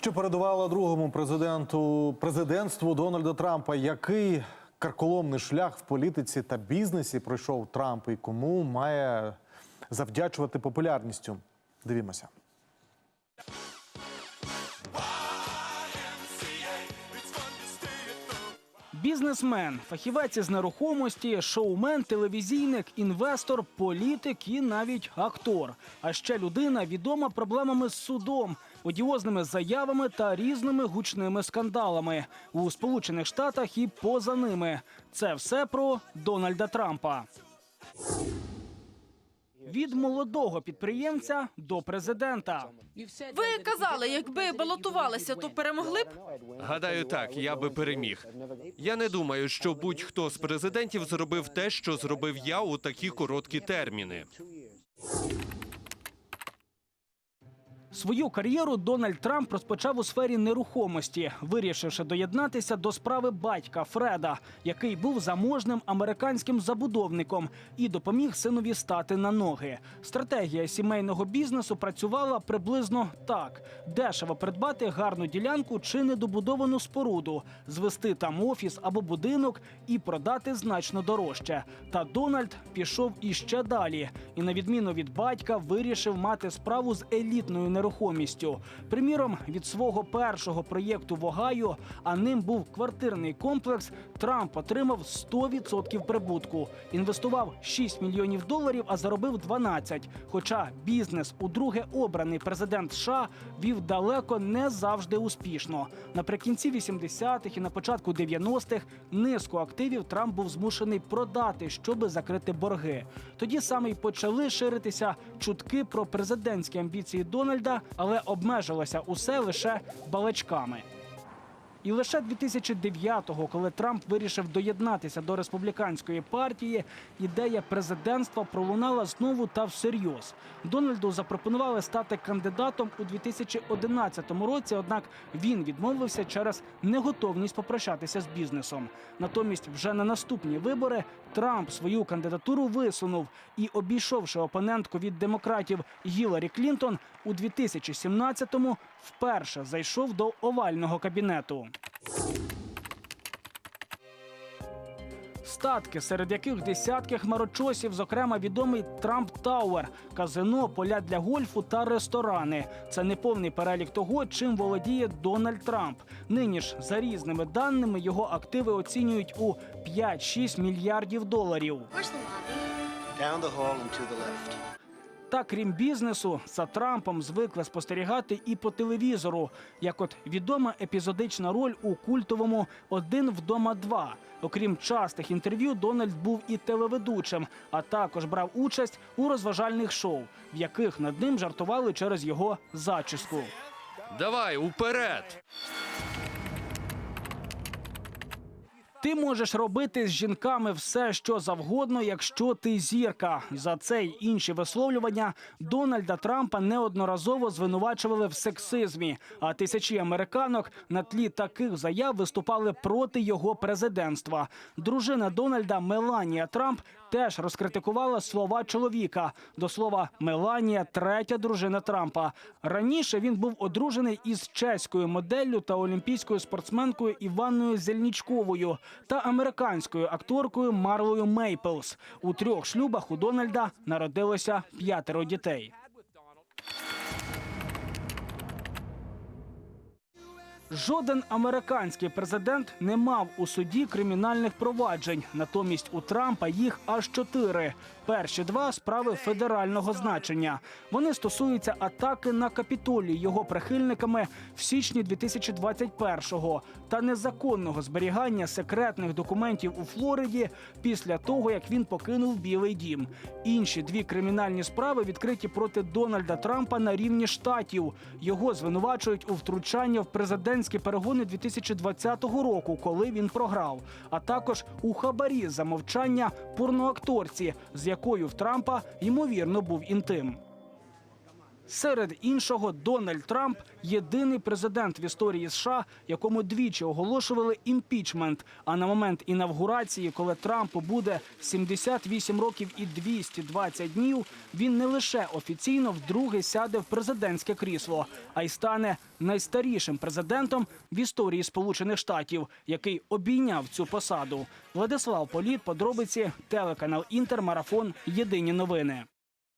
Що передувало другому президенту президентству Дональда Трампа, який карколомний шлях в політиці та бізнесі пройшов Трамп і кому має завдячувати популярністю? Дивімося. Бізнесмен, фахівець із нерухомості, шоумен, телевізійник, інвестор, політик і навіть актор. А ще людина відома проблемами з судом, одіозними заявами та різними гучними скандалами у Сполучених Штатах і поза ними. Це все про Дональда Трампа. Від молодого підприємця до президента. Ви казали, якби балотувалися, то перемогли б. Гадаю, так, я би переміг. Я не думаю, що будь-хто з президентів зробив те, що зробив я у такі короткі терміни. Свою кар'єру Дональд Трамп розпочав у сфері нерухомості, вирішивши доєднатися до справи батька Фреда, який був заможним американським забудовником і допоміг синові стати на ноги. Стратегія сімейного бізнесу працювала приблизно так: дешево придбати гарну ділянку чи недобудовану споруду, звести там офіс або будинок і продати значно дорожче. Та Дональд пішов іще далі, і на відміну від батька вирішив мати справу з елітною нерухомістю. Приміром, від свого першого проєкту в Огайо, а ним був квартирний комплекс. Трамп отримав 100% прибутку. Інвестував 6 мільйонів доларів, а заробив 12. Хоча бізнес у друге обраний президент США вів далеко не завжди успішно. Наприкінці 80-х і на початку 90-х низку активів Трамп був змушений продати, щоби закрити борги. Тоді саме й почали ширитися чутки про президентські амбіції Дональда, але обмежилося усе лише балачками. І лише 2009-го, коли Трамп вирішив доєднатися до республіканської партії, ідея президентства пролунала знову та всерйоз. Дональду запропонували стати кандидатом у 2011 році. Однак він відмовився через неготовність попрощатися з бізнесом. Натомість, вже на наступні вибори Трамп свою кандидатуру висунув і, обійшовши опонентку від демократів Гіларі Клінтон, у 2017-му вперше зайшов до овального кабінету. Статки, серед яких десятки хмарочосів, зокрема відомий Трамп Тауер, казино, поля для гольфу та ресторани. Це неповний перелік того, чим володіє Дональд Трамп. Нині ж за різними даними його активи оцінюють у 5-6 мільярдів доларів. Та крім бізнесу, за Трампом звикли спостерігати і по телевізору, як от відома епізодична роль у культовому Один вдома два. Окрім частих інтерв'ю, Дональд був і телеведучим, а також брав участь у розважальних шоу, в яких над ним жартували через його зачіску. Давай уперед! Ти можеш робити з жінками все, що завгодно, якщо ти зірка. За це й інші висловлювання Дональда Трампа неодноразово звинувачували в сексизмі. А тисячі американок на тлі таких заяв виступали проти його президентства. Дружина Дональда Меланія Трамп теж розкритикувала слова чоловіка. До слова, Меланія третя дружина Трампа. Раніше він був одружений із чеською моделлю та олімпійською спортсменкою Іванною Зельнічковою та американською акторкою Марлою Мейплс. У трьох шлюбах у Дональда народилося п'ятеро дітей. Жоден американський президент не мав у суді кримінальних проваджень. Натомість у Трампа їх аж чотири. Перші два справи федерального значення. Вони стосуються атаки на капітолій його прихильниками в січні 2021-го та незаконного зберігання секретних документів у Флориді після того, як він покинув Білий Дім. Інші дві кримінальні справи відкриті проти Дональда Трампа на рівні штатів. Його звинувачують у втручання в президентські перегони 2020 року, коли він програв, а також у хабарі за мовчання порноакторці, з якою в Трампа ймовірно був інтим. Серед іншого, Дональд Трамп єдиний президент в історії США, якому двічі оголошували імпічмент. А на момент інавгурації, коли Трампу буде 78 років і 220 днів, він не лише офіційно вдруге сяде в президентське крісло, а й стане найстарішим президентом в історії Сполучених Штатів, який обійняв цю посаду. Владислав Політ, подробиці, телеканал Інтер, марафон. Єдині новини.